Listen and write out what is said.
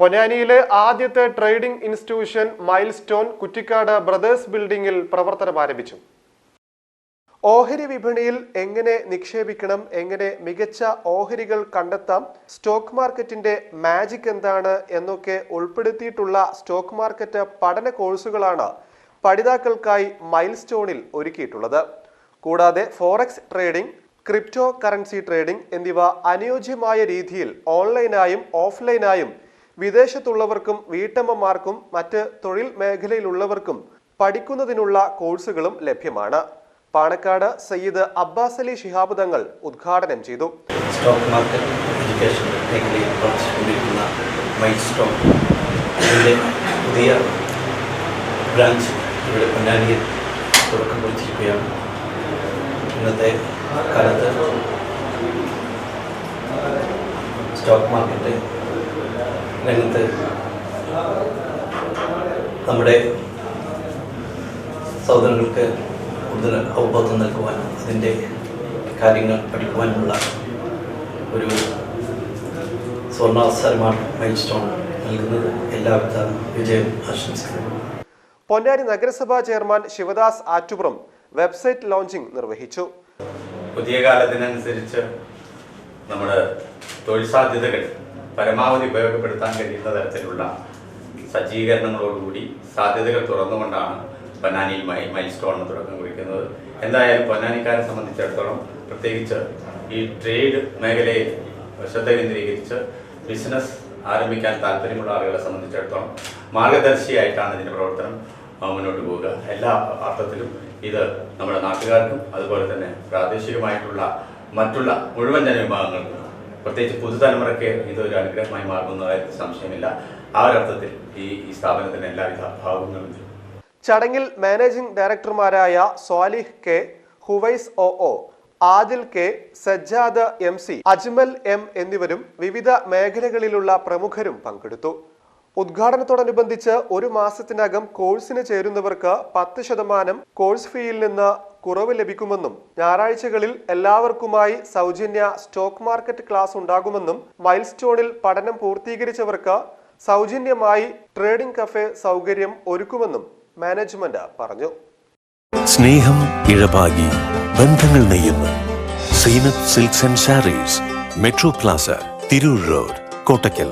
പൊന്നാനിയിലെ ആദ്യത്തെ trading institution Milestone Kuttikkad Brothers ബിൽഡിംഗിൽ പ്രവർത്തനം ആരംഭിച്ചു. ഓഹരി വിപണിയിൽ എങ്ങനെ നിക്ഷേപിക്കണം എങ്ങനെ മികച്ച ഓഹരികൾ കണ്ടെത്താം സ്റ്റോക്ക് മാർക്കറ്റിന്റെ മാജിക് എന്താണ് എന്നൊക്കെ ഉൾപ്പെടുത്തിയിട്ടുള്ള സ്റ്റോക്ക് മാർക്കറ്റ് പഠന കോഴ്സുകളാണ് പഠിതാക്കൾക്കായി മൈൽ സ്റ്റോണിൽ ഒരുക്കിയിട്ടുള്ളത്. കൂടാതെ forex trading crypto currency trading എന്നിവ അനുയോജ്യമായ രീതിയിൽ ഓൺലൈനായും ഓഫ്ലൈനായും വിദേശത്തുള്ളവർക്കും വീട്ടമ്മമാർക്കും മറ്റ് തൊഴിൽ മേഖലയിലുള്ളവർക്കും പഠിക്കുന്നതിനുള്ള കോഴ്സുകളും ലഭ്യമാണ്. പാണക്കാട് സയ്യിദ് അബ്ബാസ് അലി ശിഹാബ് തങ്ങൾ ഉദ്ഘാടനം ചെയ്തു. സ്റ്റോക്ക് മാർക്കറ്റ് എഡ്യൂക്കേഷൻ മേഖലയിൽ പ്രവർത്തിച്ചുകൊണ്ടിരിക്കുന്ന മൈൽ സ്റ്റോൺ ഇതിന്റെ പുതിയ ബ്രാഞ്ച് ഇവിടെ പൊന്നാനിയിൽ തുടക്കം കുറിച്ചിരിക്കുകയാണ് ഇന്നത്തെ കാലത്ത് സ്റ്റോക്ക് മാർക്കറ്റ് രംഗത്ത് നമ്മുടെ സഹോദരങ്ങൾക്ക് കൂടുതൽ അവബോധം നൽകുവാൻ അതിന്റെ കാര്യങ്ങൾ പഠിക്കുവാനുള്ള ഒരു സ്വർണാവസരമാണ് മൈൽ സ്റ്റോൺ നൽകുന്നത്. എല്ലാവിധ വിജയം ആശംസിക്കുന്നു. പൊന്നാരി നഗരസഭാ chairman Shivadas Attupuram website launching നിർവഹിച്ചു. പുതിയ കാലത്തിനനുസരിച്ച് നമ്മുടെ തൊഴിൽ സാധ്യതകൾ പരമാവധി ഉപയോഗപ്പെടുത്താൻ കഴിയുന്ന തരത്തിലുള്ള സജ്ജീകരണങ്ങളോടുകൂടി സാധ്യതകൾ തുറന്നുകൊണ്ടാണ് പൊന്നാനിയിൽ മൈ മൈൽ സ്റ്റോണിന് തുടക്കം കുറിക്കുന്നത്. എന്തായാലും പൊന്നാനിക്കാരെ സംബന്ധിച്ചിടത്തോളം പ്രത്യേകിച്ച് ഈ ട്രേഡ് മേഖലയിൽ ശ്രദ്ധ കേന്ദ്രീകരിച്ച് ബിസിനസ് ആരംഭിക്കാൻ താല്പര്യമുള്ള ആളുകളെ സംബന്ധിച്ചിടത്തോളം മാർഗദർശിയായിട്ടാണ് ഇതിന്റെ പ്രവർത്തനം മുന്നോട്ട് പോവുക. എല്ലാ അർത്ഥത്തിലും ഇത് നമ്മുടെ നാട്ടുകാർക്കും അതുപോലെ തന്നെ പ്രാദേശികമായിട്ടുള്ള മറ്റുള്ള മുഴുവൻ ജനവിഭാഗങ്ങൾക്കും പ്രത്യേകിച്ച് പുതുതലമുറയ്ക്ക് ഇതൊരു അനുഗ്രഹമായി മാറുന്നതായി സംശയമില്ല. ആ ഒരർത്ഥത്തിൽ ഈ ഈ സ്ഥാപനത്തിന് എല്ലാവിധ ഭാവങ്ങളും ചടങ്ങിൽ managing ഡയറക്ടർമാരായ Swalih K Huwais O O Adil K Sajjad M C Ajmal M എന്നിവരും വിവിധ മേഖലകളിലുള്ള പ്രമുഖരും പങ്കെടുത്തു. ഉദ്ഘാടനത്തോടനുബന്ധിച്ച് ഒരു മാസത്തിനകം കോഴ്സിന് ചേരുന്നവർക്ക് പത്ത് ശതമാനം കോഴ്സ് ഫീയിൽ നിന്ന് കുറവ് ലഭിക്കുമെന്നും ഞായറാഴ്ചകളിൽ എല്ലാവർക്കുമായി സൗജന്യ സ്റ്റോക്ക് മാർക്കറ്റ് ക്ലാസ് ഉണ്ടാകുമെന്നും മൈൽ സ്റ്റോണിൽ പഠനം പൂർത്തീകരിച്ചവർക്ക് സൗജന്യമായി ട്രേഡിംഗ് കഫേ സൗകര്യം ഒരുക്കുമെന്നും മാനേജ്മെന്റ് പറഞ്ഞു. സ്നേഹം ഇഴപാകി ബന്ധങ്ങൾ നെയ്യുന്നു. Zeenath Silks and Sarees Metro Plaza Tirur Road Kottakkal.